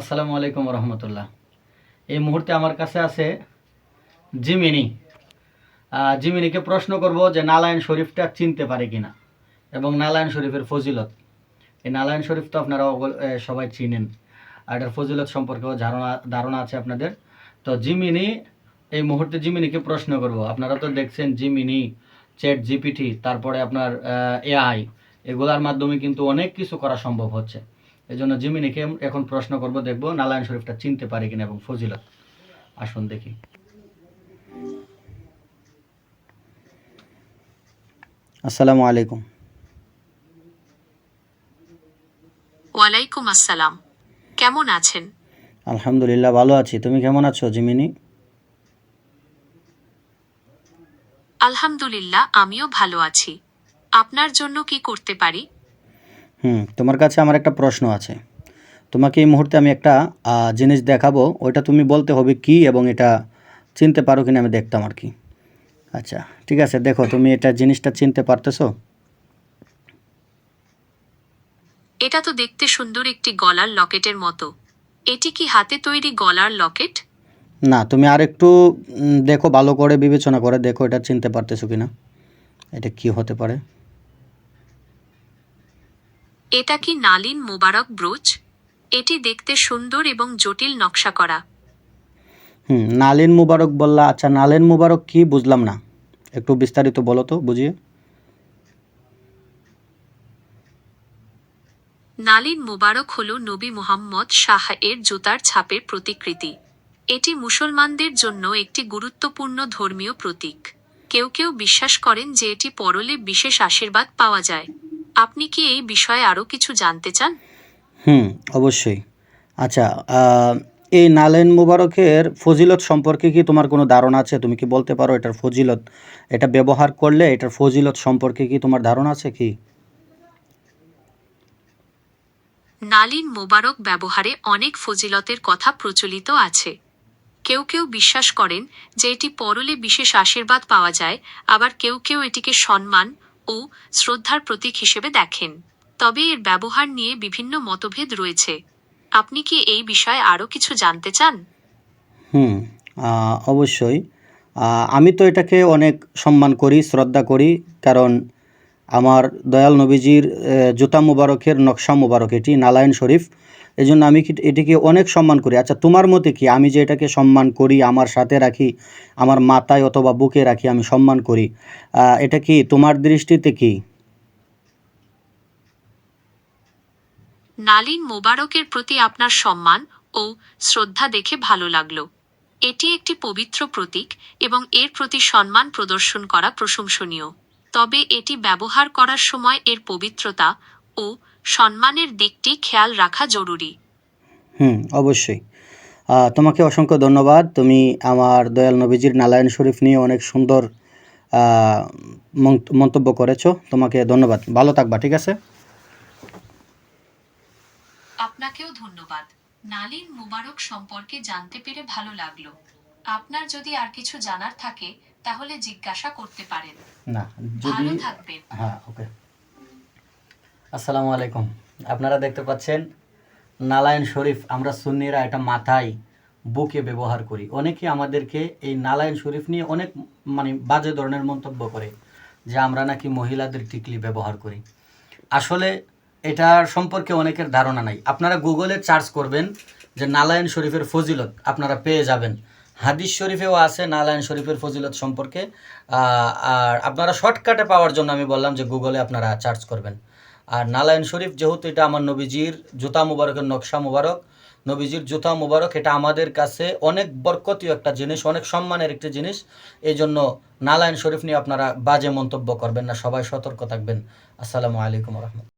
আসসালামু আলাইকুম রহমতুল্লাহ এই মুহূর্তে আমার কাছে আছে জিমিনি। জিমিনিকে প্রশ্ন করব যে নালায়ন শরীফটা চিনতে পারে কিনা এবং নালায়ন শরীফের ফজিলত। এই নালায়ন শরীফ তো আপনারা সবাই চিনেন। আর এটার ফজিলত সম্পর্কেও ধারণা ধারণা আছে আপনাদের। তো জিমিনি, এই মুহূর্তে জিমিনিকে প্রশ্ন করব। আপনারা তো দেখছেন জিমিনি, চ্যাট জিপিটি, তারপরে আপনার এআই এগুলার মাধ্যমে কিন্তু অনেক কিছু করা সম্ভব হচ্ছে। এই জন্য জিমিনিকে এখন প্রশ্ন করব দেখব নালায়ন শরীফটা চিনতে পারে কিনা এবং ফজিলত। আসুন দেখি। আসসালামু আলাইকুম। ওয়ালাইকুম আসসালাম। কেমন আছেন? আলহামদুলিল্লাহ ভালো আছি। তুমি কেমন আছো জিমিনি? আলহামদুলিল্লাহ আমিও ভালো আছি। আপনার জন্য কি করতে পারি? হুম তোমার কাছে আমার একটা প্রশ্ন আছে। তোমাকে এই মুহূর্তে আমি একটা জিনিস দেখাবো ওইটা তুমি বলতে হবে কি এবং এটা চিনতে পারো কিনা আমি দেখতাম আর কি। আচ্ছা ঠিক আছে দেখো তুমি এটা জিনিসটা চিনতে পারতেছো? এটা তো দেখতে সুন্দর একটি গলার লকেটের মতো। এটি কি হাতে তৈরি গলার লকেট? না তুমি আর একটু দেখো ভালো করে বিবেচনা করে দেখো এটা চিনতে পারতেছো কিনা। এটা কি হতে পারে? এটা কি নালিন মোবারক ব্রোচ? এটি দেখতে সুন্দর এবং জটিল নকশা করা। হুম নালিন মুবারক বললা আচ্ছা নালিন মুবারক কি বুঝলাম না। একটু বিস্তারিত বলো তো বুঝিয়ে। নালিন মোবারক হল নবী মুহাম্মদ শাহ এর জুতার ছাপের প্রতিকৃতি। এটি মুসলমানদের জন্য একটি গুরুত্বপূর্ণ ধর্মীয় প্রতীক। কেউ কেউ বিশ্বাস করেন যে এটি পরলে বিশেষ আশীর্বাদ পাওয়া যায়। আপনি কি এই বিষয়ে আরও কিছু জানতে চান? হুম অবশ্যই। আচ্ছা এই নালেন মুবারকের ফজিলত সম্পর্কে কি তোমার কোনো ধারণা আছে? তুমি কি বলতে পারো এটার ফজিলত? এটা ব্যবহার করলে এটার ফজিলত সম্পর্কে কি তোমার ধারণা আছে কি? নালিন মোবারক ব্যবহারে অনেক ফজিলতের কথা প্রচলিত আছে। কেউ কেউ বিশ্বাস করেন যে এটি পরলে বিশেষ আশীর্বাদ পাওয়া যায় আবার কেউ কেউ এটিকে সম্মান ও শ্রদ্ধার প্রতীক হিসেবে দেখেন। তবে এর ব্যবহার নিয়ে বিভিন্ন মতভেদ রয়েছে। আপনি কি এই বিষয়ে আরও কিছু জানতে চান? হুম অবশ্যই। আমি তো এটাকে অনেক সম্মান করি, শ্রদ্ধা করি, কারণ আমার দয়াল নবীজির জুতা মুবারকের নকশা মুবারক এটি নালায়ন শরীফ। এই জন্য আমি এটিকে অনেক সম্মান করি। আচ্ছা তোমার মতে কি? আমি যে এটাকে সম্মান করি, আমার সাথে রাখি, আমার মাথায় অথবা বুকে রাখি, আমি সম্মান করি। এটা কি তোমার দৃষ্টিতে কি? নালিন মোবারকের প্রতি আপনার সম্মান ও শ্রদ্ধা দেখে ভালো লাগল। এটি একটি পবিত্র প্রতীক এবং এর প্রতি সম্মান প্রদর্শন করা প্রশংসনীয়। তবে এটি ব্যবহার করার সময় এর পবিত্রতা ও সম্মানের দিকটি খেয়াল রাখা জরুরি। হুম অবশ্যই। তোমাকে অসংখ্য ধন্যবাদ। তুমি আমার দয়াল নবীজির নালায়ন শরীফ নিয়ে অনেক সুন্দর মন্ত- মন্তব্য করেছ। তোমাকে ধন্যবাদ। ভালো থাকবা ঠিক আছে? আপনাকেও ধন্যবাদ। নালিন মুবারক সম্পর্কে জানতে পেরে ভালো লাগল। আপনার যদি আর কিছু জানার থাকে তাহলে জিজ্ঞাসা করতে পারেন। না ভালো থাকবেন। হ্যাঁ ওকে। আসসালামু আলাইকুম। আপনারা দেখতে পাচ্ছেন, নালায়ন শরীফ, আমরা সুন্নিরা এটা মাথায়, বুকে ব্যবহার করি। অনেকে আমাদেরকে এই নালায়ন শরীফ নিয়ে অনেক মানে বাজে ধরনের মন্তব্য করে, যে আমরা নাকি মহিলাদের টিকলি ব্যবহার করি। আসলে এটার সম্পর্কে অনেকের ধারণা নাই। আপনারা গুগলে সার্চ করবেন যে নালায়ন শরীফের ফজিলত, আপনারা পেয়ে যাবেন। হাদিস শরীফেও আছে নালায়ন শরীফের ফজিলত সম্পর্কে। আর আপনারা শর্টকাটে পাওয়ার জন্য আমি বললাম যে গুগলে আপনারা সার্চ করবেন। আর নালায়ন শরীফ, যেহেতু এটা আমার নবীজির জুতা মুবারকের নকশা মুবারক, নবীজির জুতা মুবারক, এটা আমাদের কাছে অনেক বরকতীয় একটা জিনিস, অনেক সম্মানের একটি জিনিস। এই জন্য নালায়ন শরীফ নিয়ে আপনারা বাজে মন্তব্য করবেন না, সবাই সতর্ক থাকবেন। আসসালামু আলাইকুম রহমতুল্লাহ।